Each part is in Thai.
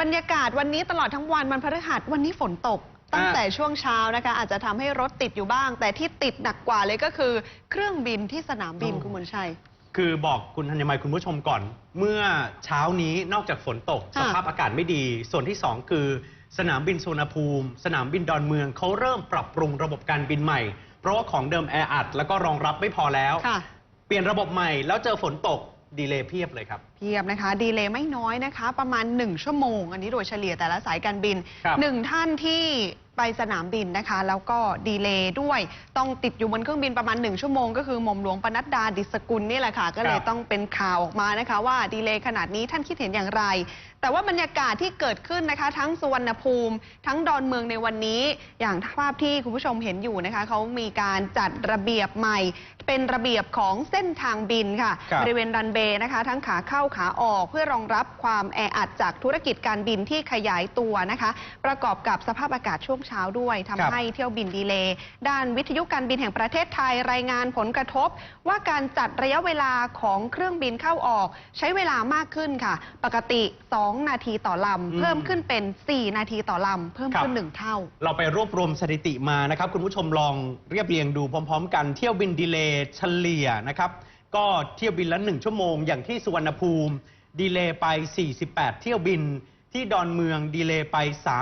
บรรยากาศวันนี้ตลอดทั้งวันวันพฤหัสวันนี้ฝนตก ตั้งแต่ช่วงเช้านะคะ อาจจะทำให้รถติดอยู่บ้าง แต่ที่ติดหนักกว่าเลยก็คือ เครื่องบินที่สนามบินโอ้คุณมนชัย คือบอกคุณธัญมัยคุณผู้ชมก่อน เมื่อเช้านี้นอกจากฝนตกค่ะสภาพอากาศไม่ดี ส่วนที่ 2 คือ สนามบินสุวรรณภูมิ สนามบินดอนเมืองเขาเริ่มปรับปรุงระบบการบินใหม่ เพราะว่าของเดิมแออัดแล้วก็รองรับไม่พอแล้ว ค่ะ เปลี่ยนระบบใหม่แล้วเจอฝนตก ดีเลย์เพียบเลยครับ เพียบนะคะ ดีเลย์ไม่น้อยนะคะ ประมาณ 1 ชั่วโมง อันนี้โดยเฉลี่ยแต่ละสายการบินครับ หนึ่งท่านที่ไปสนามบินนะคะ แล้วก็ดีเลย์ด้วยต้องติดอยู่บนเครื่องบินประมาณ 1 ชั่วโมงก็คือหม่อมหลวงปนัดดาดิสกุลนี่แหละค่ะ ก็เลยต้องเป็นข่าวออกมานะคะ ว่าดีเลย์ขนาดนี้ท่านคิดเห็นอย่างไร แต่ว่าบรรยากาศที่เกิดขึ้นนะคะ ทั้งสุวรรณภูมิ ทั้งดอนเมืองในวันนี้ อย่างภาพที่คุณผู้ชมเห็นอยู่นะคะเขามีการจัดระเบียบใหม่ เป็นระเบียบของเส้นทางบินค่ะครับบริเวณรันเวย์นะคะ ทั้งขาเข้าขาออกเพื่อรองรับความแออัดจากธุรกิจการบินที่ขยายตัวนะคะ ประกอบกับสภาพอากาศช่วงเช้าด้วยทำครับ ให้เที่ยวบินดีเลย์ด้านวิทยุการบินแห่งประเทศไทยรายงานผลกระทบ ว่าการจัดระยะเวลาของเครื่องบินเข้าออก ใช้เวลามากขึ้นค่ะ ปกติ 2 นาทีต่อลำ เพิ่มขึ้นเป็น 4 นาทีต่อลำ เพิ่มขึ้น 1 เท่า เราไปรวบรวมสถิติมานะครับ คุณผู้ชมลองเรียบเรียงดูพร้อม ๆ กันเที่ยวบินดีเลย์เฉลี่ยนะครับ ก็เที่ยวบินละ 1 ชั่วโมง อย่างที่สุวรรณภูมิ ดีเลย์ไป 48 เที่ยวบิน ที่ดอนเมืองดีเลย์ไป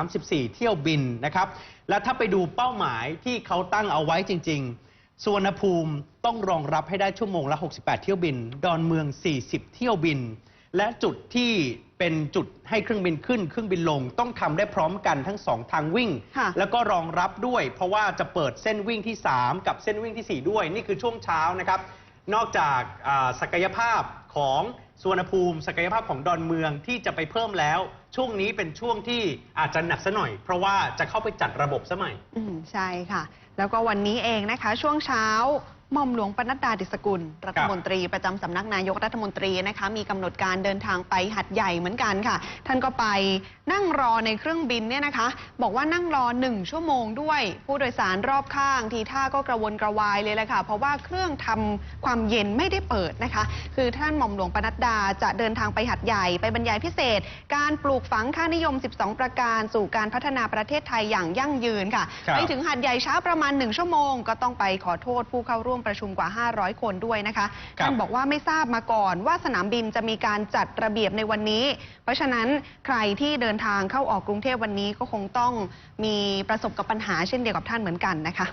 34 เที่ยวบินนะครับ และถ้าไปดูเป้าหมายที่เขาตั้งเอาไว้จริง ๆ สุวรรณภูมิต้องรองรับให้ได้ชั่วโมงละ 68 เที่ยวบิน ดอนเมือง 40 เที่ยวบิน และจุดที่เป็นจุดให้เครื่องบินขึ้น เครื่องบินลง ต้องทำได้พร้อมกันทั้งสองทางวิ่ง ค่ะ แล้วก็รองรับด้วย เพราะว่าจะเปิดเส้นวิ่งที่ 3 กับเส้นวิ่งทีสี่4 ด้วย นี่คือช่วงเช้านะครับ นอกจากอ่าศักยภาพของสุวรรณภูมิ ศักยภาพของดอนเมืองที่จะไปเพิ่มแล้ว ช่วงนี้เป็นช่วงที่อาจจะหนักซะหน่อย เพราะว่าจะเข้าไปจัดระบบสมัยอืมใช่ค่ะ แล้วก็วันนี้เองนะคะ ช่วงเช้า หม่อมหลวงปนัดดาดิสกุล รัฐมนตรีประจำสำนักนายกรัฐมนตรีนะคะ มีกำหนดการเดินทางไปหัดใหญ่เหมือนกันค่ะ ท่านก็ไปนั่งรอในเครื่องบินเนี่ยนะคะ บอกว่านั่งรอหนึ่งชั่วโมงด้วย ผู้โดยสารรอบข้าง ทีท่าก็กระวนกระวายเลยแหละค่ะ เพราะว่าเครื่องทำความเย็นไม่ได้เปิดนะคะ คือท่านหม่อมหลวงปนัดดาจะเดินทางไปหัดใหญ่ไปบรรยายพิเศษ การปลูกฝังค่านิยม 12 ประการ สู่การพัฒนาประเทศไทยอย่างยั่งยืนค่ะครับไปถึงหาดใหญ่เช้าประมาณ1ชั่วโมงก็ต้องไปขอโทษผู้เข้าร่วมประชุมกว่า 500 คนด้วยนะคะครับท่านบอกว่าไม่ทราบมาก่อนว่าสนามบินจะมีการจัดระเบียบในวันนี้ เพราะฉะนั้นใครที่เดินทางเข้าออกกรุงเทพวันนี้ก็คงต้องมีประสบกับปัญหาเช่นเดียวกับท่านเหมือนกันนะคะ